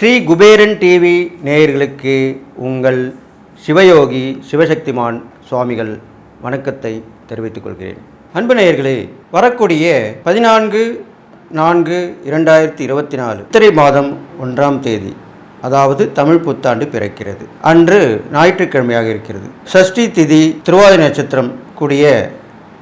Sri Kuberan TV நேயர்களுக்கு உங்கள் சிவயோகி சிவசக்திமான் சுவாமிகள் வணக்கத்தை தெரிவித்துக் கொள்கிறேன். அன்பு நேயர்களே வரக்கூடிய பதினான்கு நான்கு இரண்டாயிரத்தி இருபத்தி நாலு இத்திரை மாதம் ஒன்றாம் தேதி அதாவது தமிழ் புத்தாண்டு பிறக்கிறது. அன்று ஞாயிற்றுக்கிழமையாக இருக்கிறது. சஷ்டி திதி திருவாதி நட்சத்திரம் கூடிய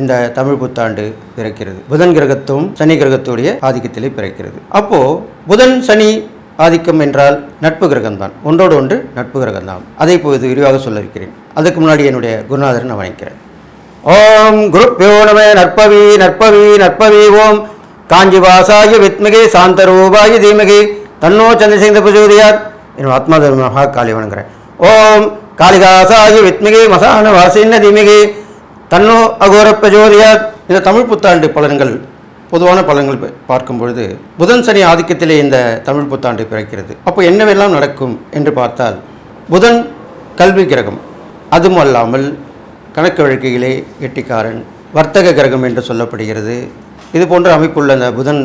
இந்த தமிழ் புத்தாண்டு பிறக்கிறது. புதன் கிரகத்தும் சனி கிரகத்துடைய ஆதிக்கத்திலே பிறக்கிறது. அப்போ புதன் சனி ஆதிக்கம் என்றால் நட்பு கிரகம்தான். ஒன்றோடு ஒன்று நட்பு கிரகம்தான். அதை இப்போது விரிவாக சொல்ல இருக்கிறேன் அதுக்கு முன்னாடி என்னுடைய குருநாதர் நான் வணங்கிறேன். ஓம் குருப்பியோ நம நற்பவி நற்பவி நற்பவி ஓம் வித்மகி சாந்த ரூபாயி தீமகி தன்னோ சந்திரசேந்த பிரஜோதியார் என்னோட ஆத்மா மகா காளி வணங்குறேன். ஓம் காளிதாசாய வித்மிகை மசான வாசின்ன தீமகி தன்னோ அகோர பிரஜோதியார் இந்த தமிழ் புத்தாண்டு பலன்கள் பொதுவான பலன்கள் பார்க்கும் பொழுது புதன் சனி ஆதிக்கத்திலே இந்த தமிழ் புத்தாண்டு பிறக்கிறது. அப்போ என்னவெல்லாம் நடக்கும் என்று பார்த்தால் புதன் கல்வி கிரகம். அதுவும் அல்லாமல் கணக்கு வழக்கையிலே எட்டிக்காரன் வர்த்தக கிரகம் என்று சொல்லப்படுகிறது. இது போன்ற அமைப்புள்ள இந்த புதன்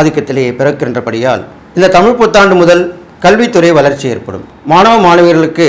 ஆதிக்கத்திலே பிறக்கின்றபடியால் இந்த தமிழ் புத்தாண்டு முதல் கல்வித்துறை வளர்ச்சி ஏற்படும். மாணவ மாணவியர்களுக்கு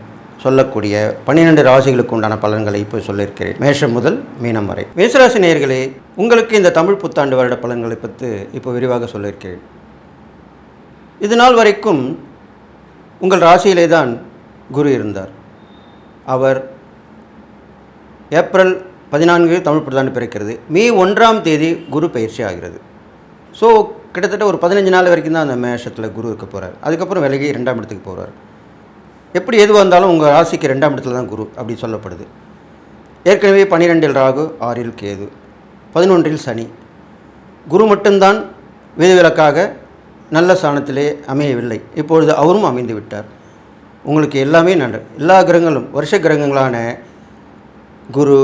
சொல்லக்கூடிய பன்னிரெண்டு ராசிகளுக்கு உண்டான பலன்களை இப்போ சொல்லியிருக்கிறேன். மேஷம் முதல் மீனம் வரை. மேஷராசி நேயர்களே உங்களுக்கு இந்த தமிழ் புத்தாண்டு வருட பலன்களை பற்றி இப்போ விரிவாக சொல்லியிருக்கிறேன். இது நாள் வரைக்கும் உங்கள் ராசியிலே தான் குரு இருந்தார். அவர் ஏப்ரல் பதினான்கு தமிழ் புத்தாண்டு பிறக்கிறது. மே ஒன்றாம் தேதி குரு பயிற்சி ஆகிறது. ஸோ கிட்டத்தட்ட ஒரு பதினஞ்சு நாள் வரைக்கும் தான் அந்த மேஷத்தில் குரு இருக்க போகிறார் அதுக்கப்புறம் விலகி ரெண்டாம் இடத்துக்கு போகிறார் எப்படி எதுவாக இருந்தாலும் உங்கள் ராசிக்கு ரெண்டாம் இடத்துல தான் குரு அப்படி சொல்லப்படுது. ஏற்கனவே பன்னிரெண்டில் ராகு ஆறில் கேது பதினொன்றில் சனி. குரு மட்டும்தான் விதிவிலக்காக நல்ல சாணத்திலே அமையவில்லை. இப்பொழுது அவரும் அமைந்து விட்டார். உங்களுக்கு எல்லாமே நன்று. எல்லா கிரகங்களும் வருஷ கிரகங்களான குரு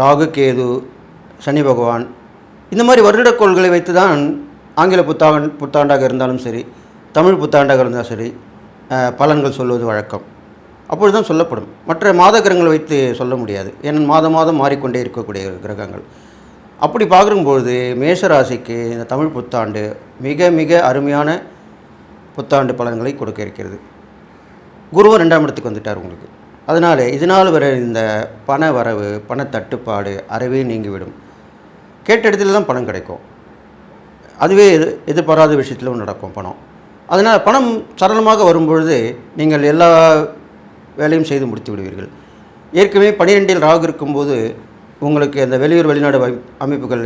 ராகு கேது சனி பகவான் இந்த மாதிரி வருடக்கோள்களை வைத்து தான் ஆங்கில புத்தாண்டு புத்தாண்டாக இருந்தாலும் சரி தமிழ் புத்தாண்டாக இருந்தாலும் சரி பலன்கள் சொல்வது வழக்கம். அப்பொழுது தான் சொல்லப்படும். மற்ற மாத கிரகங்களை வைத்து சொல்ல முடியாது. ஏன்னா மாதம் மாதம் மாறிக்கொண்டே இருக்கக்கூடிய கிரகங்கள். அப்படி பார்க்கும்பொழுது மேஷராசிக்கு இந்த தமிழ் புத்தாண்டு மிக மிக அருமையான புத்தாண்டு பலன்களை கொடுக்க இருக்கிறது. குருவும் ரெண்டாம் இடத்துக்கு வந்துட்டார் உங்களுக்கு. அதனால் இதனால் வர இந்த பண வரவு பண தட்டுப்பாடு அறவே நீங்கிவிடும். கேட்ட இடத்துல தான் பணம் கிடைக்கும். அதுவே எது எதிர்பாராத விஷயத்திலும் நடக்கும் பணம். அதனால் பணம் சரளமாக வரும்பொழுது நீங்கள் எல்லா வேலையும் செய்து முடித்து விடுவீர்கள். ஏற்கனவே பனிரெண்டில் ராகு இருக்கும்போது உங்களுக்கு அந்த வெளியூர் வெளிநாடு அமைப்புகள்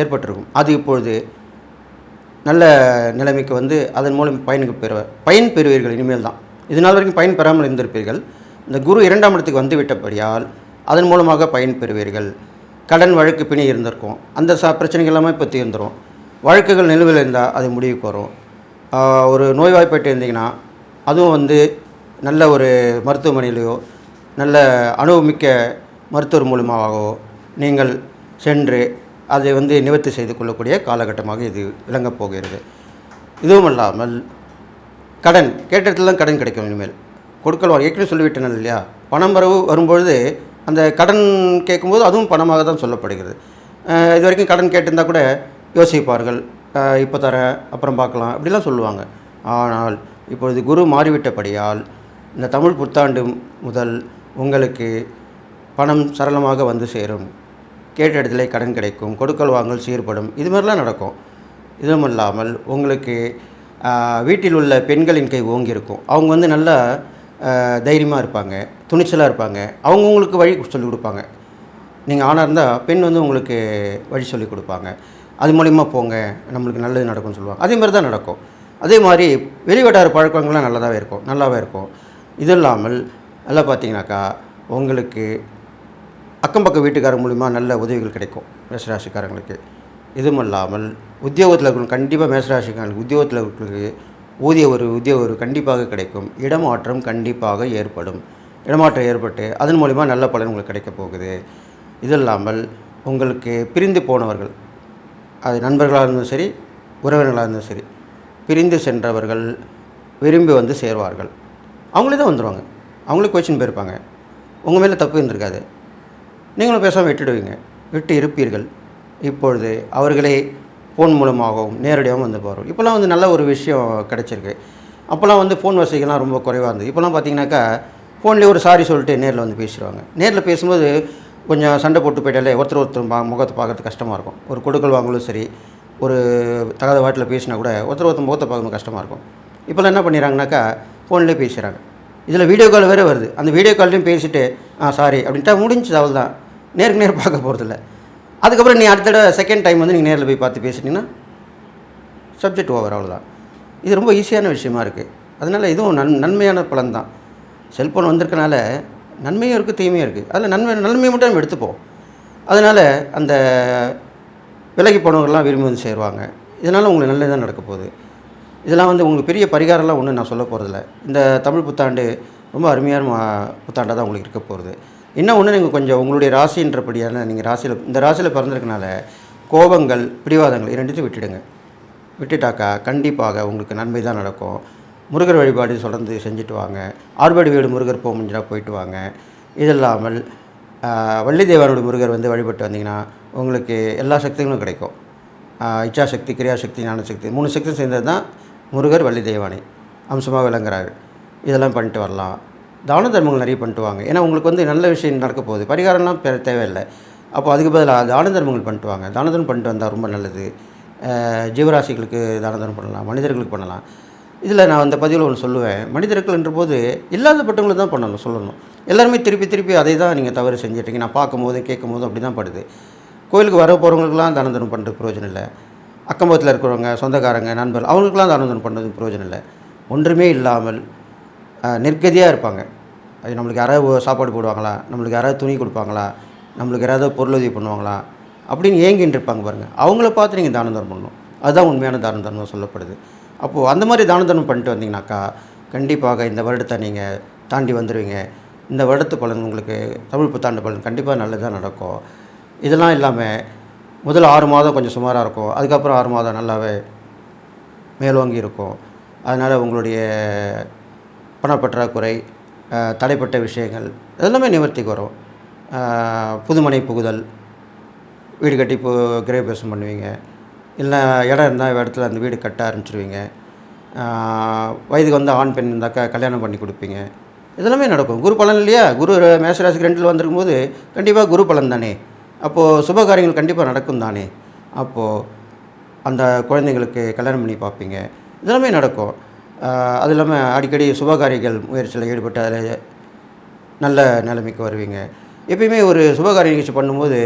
ஏற்பட்டிருக்கும். அது இப்பொழுது நல்ல நிலைமைக்கு வந்து அதன் மூலம் பயனுக்கு பெறுவ பயன் பெறுவீர்கள் இனிமேல் தான். இது நாள் வரைக்கும் பயன் பெறாமல் இருந்திருப்பீர்கள். இந்த குரு இரண்டாம் இடத்துக்கு வந்து விட்டபடியால் அதன் மூலமாக பயன் பெறுவீர்கள். கடன் வழக்கு பிணி இருந்திருக்கும். அந்த சா பிரச்சனைகள் எல்லாமே இப்போ தீர்ந்துடும் வழக்குகள் நிலுவையில் இருந்தால் அது முடிவுக்கு வரும். ஒரு நோய்வாய்ப்பட்டு இருந்தீங்கன்னா அதுவும் வந்து நல்ல ஒரு மருத்துவமனையிலையோ நல்ல அனுபவமிக்க மருத்துவர் மூலமாகவோ நீங்கள் சென்று அதை வந்து நிவர்த்தி செய்து கொள்ளக்கூடிய காலகட்டமாக இது விளங்கப் போகிறது. இதுவும் அல்லாமல் கடன் கேட்ட இடத்துல தான் கடன் கிடைக்கும் இனிமேல். கொடுக்கல் வாங்க ஏற்கனவே சொல்லிவிட்டேன் இல்லையா? பணம் வரவு வரும்பொழுது அந்த கடன் கேட்கும்போது அதுவும் பணமாக தான் சொல்லப்படுகிறது. இது வரைக்கும் கடன் கேட்டிருந்தா கூட யோசிப்பார்கள். இப்போ தரேன் அப்புறம் பார்க்கலாம். அப்படிலாம் சொல்லுவாங்க. ஆனால் இப்பொழுது குரு மாறிவிட்டபடியால் இந்த தமிழ் புத்தாண்டு முதல் உங்களுக்கு பணம் சரளமாக வந்து சேரும். கேட்ட இடத்துல கடன் கிடைக்கும் கொடுக்கல் வாங்கல் சீர்படும். இது மாதிரிலாம் நடக்கும். இதுவும் இல்லாமல் உங்களுக்கு வீட்டில் உள்ள பெண்களின் கை ஓங்கியிருக்கும். அவங்க வந்து நல்லா தைரியமாக இருப்பாங்க துணிச்சலாக இருப்பாங்க. அவங்க உங்களுக்கு வழி சொல்லிக் கொடுப்பாங்க. நீங்கள் ஆணாக இருந்தால் பெண் வந்து உங்களுக்கு வழி சொல்லி கொடுப்பாங்க. அது மூலிமா போங்க நம்மளுக்கு நல்லது நடக்கும்னு சொல்லுவாங்க. அதே மாதிரி தான் நடக்கும். அதே மாதிரி வெளிவட்டார பழக்கங்கள்லாம் நல்லதாகவே இருக்கும் நல்லாவே இருக்கும். இது இல்லாமல் நல்லா பார்த்தீங்கன்னாக்கா உங்களுக்கு அக்கம் பக்கம் வீட்டுக்காரர் மூலிமா நல்ல உதவிகள் கிடைக்கும் மேசராசிக்காரங்களுக்கு. இதுவும் இல்லாமல் உத்தியோகத்தில் இருக்கிறவங்க கண்டிப்பாக மேசராசிக்காரங்களுக்கு உத்தியோகத்தில் இருக்கிறவங்களுக்கு ஊதிய ஒரு உத்திய ஒரு கண்டிப்பாக கிடைக்கும். இடமாற்றம் கண்டிப்பாக ஏற்படும். இடமாற்றம் ஏற்பட்டு அதன் மூலிமா நல்ல பலன் உங்களுக்கு கிடைக்க போகுது. இது இல்லாமல் உங்களுக்கு பிரிந்து போனவர்கள் அது நண்பர்களாக இருந்தும் சரி உறவினர்களாக இருந்தும் சரி பிரிந்து சென்றவர்கள் விரும்பி வந்து சேர்வார்கள். அவங்களே தான் வந்துடுவாங்க அவங்களே கோச்சின் போயிருப்பாங்க. உங்கள் மேலே தப்பு இருந்திருக்காது. நீங்களும் பேசாமல் விட்டுடுவீங்க. விட்டு இருப்பீர்கள். இப்பொழுது அவர்களே ஃபோன் மூலமாகவும் நேரடியாகவும் வந்து போகிறோம் இப்போலாம் வந்து நல்ல ஒரு விஷயம் கிடச்சிருக்கு. அப்போல்லாம் வந்து ஃபோன் வசதிகள்லாம் ரொம்ப குறைவாக இருந்தது. இப்போலாம் பார்த்தீங்கன்னாக்கா ஃபோன்லேயே ஒரு சாரி சொல்லிட்டு நேரில் வந்து பேசிடுவாங்க. நேரில் பேசும்போது கொஞ்சம் சண்டை போட்டு போயிட்டாலே ஒருத்தர் ஒருத்தர் பா முகத்தை பார்க்குறது கஷ்டமாக இருக்கும். ஒரு கொடுக்கல் வாங்கலும் சரி ஒரு தகாத வாட்டில் பேசினா கூட ஒருத்தர் ஒருத்தர் முகத்தை பார்க்கணும் கஷ்டமாக இருக்கும். இப்போல்லாம் என்ன பண்ணிடுறாங்கனாக்கா ஃபோன்லேயே பேசுகிறாங்க இதில் வீடியோ கால் வேறு வருது. அந்த வீடியோ கால்லையும் பேசிட்டு ஆ சாரி அப்படின்ட்டா முடிஞ்சது அவள் தான் நேருக்கு நேர் பார்க்க போகிறதில்ல அதுக்கப்புறம் நீ அடுத்த தடவை செகண்ட் டைம் வந்து நீங்கள் நேரில் போய் பார்த்து பேசிட்டீங்கன்னா சப்ஜெக்ட் ஓவர் அவ்வளோதான் இது ரொம்ப ஈஸியான விஷயமா இருக்குது அதனால் இதுவும் நன் நன்மையான பலன் தான் செல்ஃபோன் வந்திருக்கனால நன்மையும் இருக்குது தீமையும் இருக்குது அதில் நன்மை நன்மையை மட்டும் நம்ம எடுத்துப்போம் அதனால் அந்த விலகி போனவர்கள்லாம் விரும்பி வந்து சேருவாங்க. இதனால் உங்களுக்கு நல்லது தான் நடக்க போகுது. இதெல்லாம் வந்து உங்களுக்கு பெரிய பரிகாரம்லாம் ஒன்றும் நான் சொல்ல போகிறதில்ல இந்த தமிழ் புத்தாண்டு ரொம்ப அருமையான மா- புத்தாண்டாக தான் உங்களுக்கு இருக்க போகிறது இன்னும் ஒன்று நீங்கள் கொஞ்சம் உங்களுடைய ராசின்றபடியான நீங்கள் ராசியில் இந்த ராசியில் பிறந்திருக்கனால கோபங்கள் பிடிவாதங்கள் இரண்டுத்தையும் விட்டுடுங்க. விட்டுட்டாக்கா கண்டிப்பாக உங்களுக்கு நன்மை தான் நடக்கும். முருகர் வழிபாடு தொடர்ந்து செஞ்சுட்டு வாங்க. ஆறுபடி வீடு முருகர் போக முடிஞ்சா போயிட்டு வாங்க. இது இல்லாமல் வள்ளி தேவனுடைய முருகர் வந்து வழிபட்டு வந்தீங்கன்னா உங்களுக்கு எல்லா சக்திகளும் கிடைக்கும். ஆஹ், இச்சாசக்தி கிரியாசக்தி ஞானசக்தி மூணு சக்தி சேர்ந்தது தான் முருகர் வள்ளி தெய்வானை அம்சமாக விளங்குறாரு. இதெல்லாம் பண்ணிட்டு வரலாம். தான தர்மங்கள் நிறைய பண்ணிட்டு வாங்க. ஏன்னா உங்களுக்கு வந்து நல்ல விஷயம் நடக்க போகுது. பரிகாரம்லாம் பெற தேவையில்லை. அப்போ அதுக்கு பதிலாக தான தர்மங்கள் பண்ணிட்டு வாங்க. தான தர்மம் பண்ணிட்டு வந்தால் ரொம்ப நல்லது. ஜீவராசிகளுக்கு தான தர்மம் பண்ணலாம். மனிதர்களுக்கு பண்ணலாம். இதில் நான் அந்த பதிவில் ஒன்று சொல்லுவேன். மனிதர்கள் என்ற போது தான் பண்ணணும் சொல்லணும். எல்லாருமே திருப்பி திருப்பி அதை தான் நீங்கள் தவறு செஞ்சிட்டீங்க நான் பார்க்கும்போது கேட்கும்போது அப்படி தான் படுது. கோயிலுக்கு வர போகிறவங்களுக்குலாம் தான தர்மம் பண்ணுறது பிரயோஜனம் இல்லை. அக்கம்பக்கத்தில் இருக்கிறவங்க சொந்தக்காரங்க நண்பர்கள் அவங்களுக்குலாம் தான தர்மம் பண்ணுறது பிரயோஜனம் இல்லை. ஒன்றுமே இல்லாமல் நிர்கதியாக இருப்பாங்க. அது நம்மளுக்கு யாராவது சாப்பாடு போடுவாங்களா? நம்மளுக்கு யாராவது துணி கொடுப்பாங்களா? நம்மளுக்கு யாராவது பொருளுதவி பண்ணுவாங்களா? அப்படின்னு ஏங்கின்னு இருப்பாங்க பாருங்கள் அவங்கள பார்த்து நீங்கள் தானந்தரம் தர்மம் பண்ணணும். அதுதான் உண்மையான தான தர்மம் சொல்லப்படுது. அப்போது அந்த மாதிரி தான தர்மம் பண்ணிட்டு வந்தீங்கன்னாக்கா கண்டிப்பாக இந்த வருடத்தை நீங்கள் தாண்டி வந்துடுவீங்க இந்த வருடத்து பலன் உங்களுக்கு தமிழ் புத்தாண்டு பலன் கண்டிப்பாக நல்லதாக நடக்கும். இதெல்லாம் இல்லாமல் முதல் ஆறு மாதம் கொஞ்சம் சுமாராக இருக்கும். அதுக்கப்புறம் ஆறு மாதம் நல்லாவே மேலோங்கி இருக்கும். அதனால் உங்களுடைய பணப்பற்றாக்குறை தடைப்பட்ட விஷயங்கள் இதெல்லாமே நிவர்த்திக்கு வரும். புதுமனை புகுதல் வீடு கட்டி இப்போ கிரகபிரவேசம் பண்ணுவீங்க. இல்லை இடம் இருந்தால் இடத்துல அந்த வீடு கட்ட ஆரம்பிச்சிருவீங்க. வயதுக்கு வந்து ஆண் பெண் இருந்தாக்கா கல்யாணம் பண்ணி கொடுப்பீங்க. இதெல்லாமே நடக்கும். குரு பலன் இல்லையா? குரு மேசராசிக்கு ரெண்டில் வந்திருக்கும் போது கண்டிப்பாக குரு பலன் தானே. அப்போது சுப காரியங்கள் கண்டிப்பாக நடக்கும் தானே. அப்போது அந்த குழந்தைங்களுக்கு கல்யாணம் பண்ணி பார்ப்பீங்க. இதெல்லாமே நடக்கும். அது இல்லாமல் அடிக்கடி சுபகாரியங்கள் முயற்சியில் ஈடுபட்டு அதில் நல்ல நிலைமைக்கு வருவீங்க. எப்பயுமே ஒரு சுபகாரிய நிகழ்ச்சி பண்ணும்போது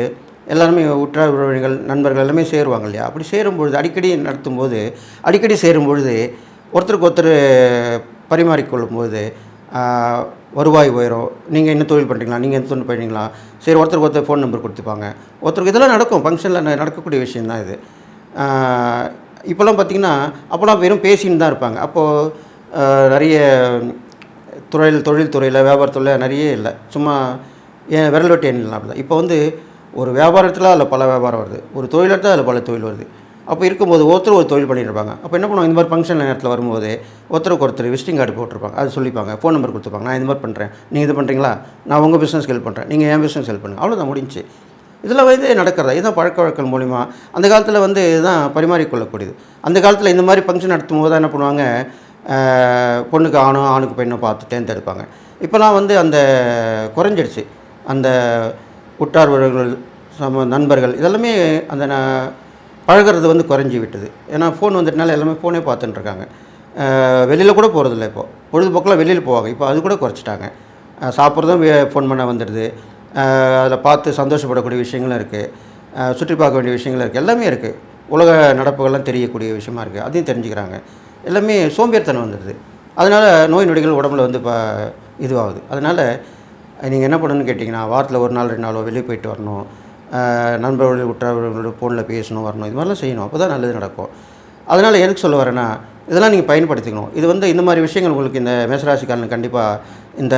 எல்லாருமே உற்றார் உறவினர்கள் நண்பர்கள் எல்லாமே சேருவாங்க இல்லையா? அப்படி சேரும்பொழுது அடிக்கடி நடத்தும்போது அடிக்கடி சேரும்பொழுது ஒருத்தருக்கு ஒருத்தர் பரிமாறிக்கொள்ளும்போது வருவாய் உயரும் நீங்கள் என்ன தொழில் பண்ணுறீங்களா நீங்கள் என்ன தொழில் பண்ணுறீங்களா சரி ஒருத்தருக்கு ஒருத்தர் ஃபோன் நம்பர் கொடுத்துப்பாங்க. ஒருத்தருக்கு இதெல்லாம் நடக்கும். ஃபங்க்ஷனில் நடக்கக்கூடிய விஷயந்தான் இது. ஆஹ், இப்போல்லாம் பார்த்தீங்கன்னா அப்போல்லாம் வெறும் பேசின்னு தான் இருப்பாங்க. அப்போது நிறைய துறையில் தொழில் துறையில் வியாபாரத்துறையில் நிறைய இல்லை. சும்மா ஏன் விரல் வெட்டி எண்ணலாம் அப்படி இப்போ வந்து ஒரு வியாபாரத்தில் அதில் பல வியாபாரம் வருது. ஒரு தொழிலாக அதில் பல தொழில் வருது. அப்போ இருக்கும்போது ஒருத்தர் ஒரு தொழில் பண்ணியிருப்பாங்க அப்போ என்ன பண்ணுவாங்க? இந்த மாதிரி ஃபங்க்ஷன் நேரத்தில் வரும்போது ஒருத்தருக்கு ஒருத்தர் விசிட்டிங் கார்டு போட்டிருப்பாங்க. அது சொல்லிப்பாங்க. ஃபோன் நம்பர் கொடுத்துருப்பாங்க நான் இந்த மாதிரி பண்ணுறேன் நீங்கள் இது பண்ணுறீங்களா நான் உங்கள் பிஸ்னஸ் ஹெல்ப் பண்ணுறேன் நீங்கள் என் பிஸ்னஸ் ஹெல்ப் பண்ணுங்கள் அவ்வளோதான் முடிஞ்சு. இதில் வந்து நடக்கிறதா? இதுதான் பழக்க வழக்கம் மூலிமா அந்த காலத்தில் வந்து இதுதான் பரிமாறிக்கொள்ளக்கூடியது. அந்த காலத்தில் இந்த மாதிரி ஃபங்க்ஷன் நடத்தும் போது தான் என்ன பண்ணுவாங்க? பொண்ணுக்கு ஆணும் ஆணுக்கு பெண்ணும் பார்த்து தேர்ந்தெடுப்பாங்க. இப்போலாம் வந்து அந்த குறைஞ்சிடுச்சு. அந்த உற்றார் உறவுகள் சம நண்பர்கள் இதெல்லாமே அந்த ந- பழகுறது வந்து குறைஞ்சி விட்டது. ஏன்னா ஃபோன் வந்துட்டனால எல்லாமே ஃபோனே பார்த்துட்டுருக்காங்க வெளியில் கூட போகிறதில்ல இப்போ. பொழுதுபோக்கெலாம் வெளியில் போவாங்க. இப்போ அது கூட குறைச்சிட்டாங்க. சாப்பிட்றதும் ஃபோன் பண்ண வந்துடுது. அதில் பார்த்து சந்தோஷப்படக்கூடிய விஷயங்களும் இருக்குது சுற்றி பார்க்க வேண்டிய விஷயங்களும் இருக்குது எல்லாமே இருக்குது உலக நடப்புகள்லாம் தெரியக்கூடிய விஷயமா இருக்குது அதையும் தெரிஞ்சுக்கிறாங்க. எல்லாமே சோம்பேறித்தனம் வந்துடுது. அதனால் நோய் நொடிகள் உடம்புல வந்து இப்போ இதுவாகுது. அதனால் நீங்கள் என்ன பண்ணணும்னு கேட்டிங்கன்னா வாரத்தில் ஒரு நாள் ரெண்டு நாளோ வெளியே போயிட்டு வரணும். நண்பர்களோட உற்றவர்களோட ஃபோனில் பேசணும் வரணும். இது மாதிரிலாம் செய்யணும். அப்போ தான் நல்லது நடக்கும். அதனால் எதுக்கு சொல்ல வரேன்னா இதெல்லாம் நீங்கள் பயன்படுத்திக்கணும். இது வந்து இந்த மாதிரி விஷயங்கள் உங்களுக்கு இந்த மேசராசிக்காரன் கண்டிப்பாக இந்த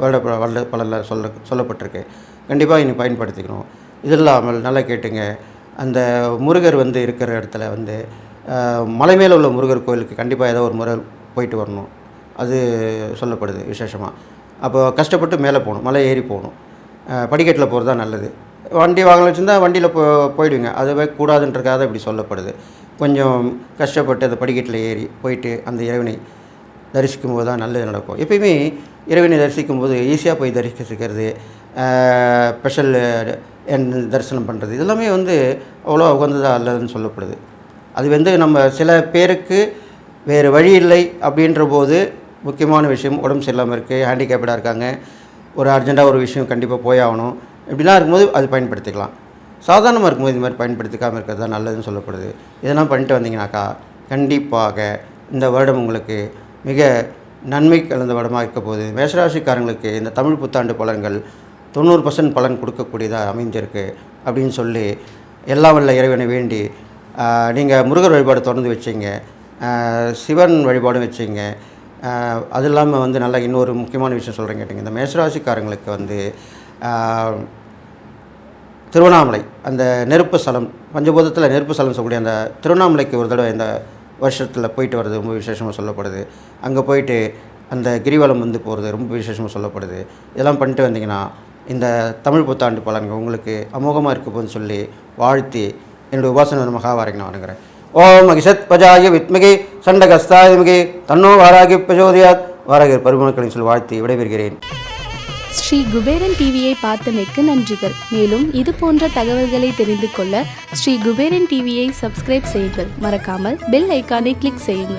வருட ப- வருட பலனில் சொல்ல சொல்லப்பட்டிருக்கு. கண்டிப்பாக நீங்கள் பயன்படுத்திக்கணும். இது இல்லாமல் நல்லா கேட்டுங்க. அந்த முருகர் வந்து இருக்கிற இடத்துல வந்து மலை மேலே உள்ள முருகர் கோயிலுக்கு கண்டிப்பாக ஏதோ ஒரு முறை போயிட்டு வரணும். அது சொல்லப்படுது விசேஷமாக அப்போ கஷ்டப்பட்டு மேலே போகணும் மலை ஏறி போகணும். படிக்கட்டில் போகிறது தான் நல்லது. வண்டி வாகனம் வச்சுருந்தா வண்டியில் போ போயிடுவீங்க. அதுவே கூடாதுன்றக்காக இப்படி சொல்லப்படுது. கொஞ்சம் கஷ்டப்பட்டு அந்த படிக்கட்டில் ஏறி போயிட்டு அந்த இறைவனை தரிசிக்கும் போது தான் நல்லது நடக்கும். எப்பயுமே இறைவனை தரிசிக்கும் போது ஈஸியாக போய் தரிசிக்கிறது ஸ்பெஷல் என் தரிசனம் பண்ணுறது இதெல்லாமே வந்து அவ்வளோ உகந்ததாக அல்லதுன்னு சொல்லப்படுது. அது வந்து நம்ம சில பேருக்கு வேறு வழி இல்லை அப்படின்ற போது முக்கியமான விஷயம் உடம்பு சரியில்லாமல் இருக்குது ஹேண்டிகேப்டாக இருக்காங்க. ஒரு அர்ஜெண்ட்டாக ஒரு விஷயம் கண்டிப்பாக போய் ஆகணும். இப்படிலாம் இருக்கும்போது அது பயன்படுத்திக்கலாம். சாதாரணமாக இருக்கும்போது இது மாதிரி பயன்படுத்திக்காமல் இருக்கிறது தான் நல்லதுன்னு சொல்லப்படுது. இதெல்லாம் பண்ணிட்டு வந்தீங்கன்னாக்கா கண்டிப்பாக இந்த வருடம் உங்களுக்கு மிக நன்மை கலந்த வருடமாக இருக்க போகுது. மேஷராசிக்காரங்களுக்கு இந்த தமிழ் புத்தாண்டு பலன்கள் தொண்ணூறு பர்சன்ட் பலன் கொடுக்கக்கூடியதாக அமைஞ்சிருக்கு அப்படின்னு சொல்லி எல்லா வல்ல இறைவனை வேண்டி நீங்கள் முருகர் வழிபாடு தொடர்ந்து வச்சிங்க. சிவன் வழிபாடும் வச்சிங்க. அது இல்லாமல் வந்து நல்லா இன்னொரு முக்கியமான விஷயம் சொல்கிறேன் கேட்டிங்க. இந்த மேஷராசிக்காரங்களுக்கு வந்து திருவண்ணாமலை அந்த நெருப்பு ஸ்தலம் பஞ்சபூதத்தில் நெருப்பு ஸ்தலம் சொல்லக்கூடிய அந்த திருவண்ணாமலைக்கு ஒரு தடவை இந்த வருஷத்தில் போயிட்டு வர்றது ரொம்ப விசேஷமாக சொல்லப்படுது. அங்கே போயிட்டு அந்த கிரிவலம் வந்து போகிறது ரொம்ப விசேஷமாக சொல்லப்படுது. இதெல்லாம் பண்ணிட்டு வந்தீங்கன்னா இந்த தமிழ் புத்தாண்டு பலன்கள் உங்களுக்கு அமோகமாக இருக்க போகுதுன்னு சொல்லி வாழ்த்தி என்னுடைய உபாசன மகாவாரைக்கு நான் வணங்குறேன். ஓம் மகிஷத் பஜாய வித்மகே சண்டகஸ்தாயமிகே தன்னோ வாராகி பிரஜோதியாத் வாராகர் பருமக்களின் சொல் வாழ்த்தி விடைபெறுகிறேன். ஸ்ரீ குபேரன் டிவியை பார்த்தமைக்கு நன்றிகள். மேலும் இது போன்ற தகவல்களை தெரிந்து கொள்ள ஸ்ரீ குபேரன் டிவியை சப்ஸ்கிரைப் செய்யுங்கள். மறக்காமல் பெல் ஐக்கானை கிளிக் செய்யுங்கள்.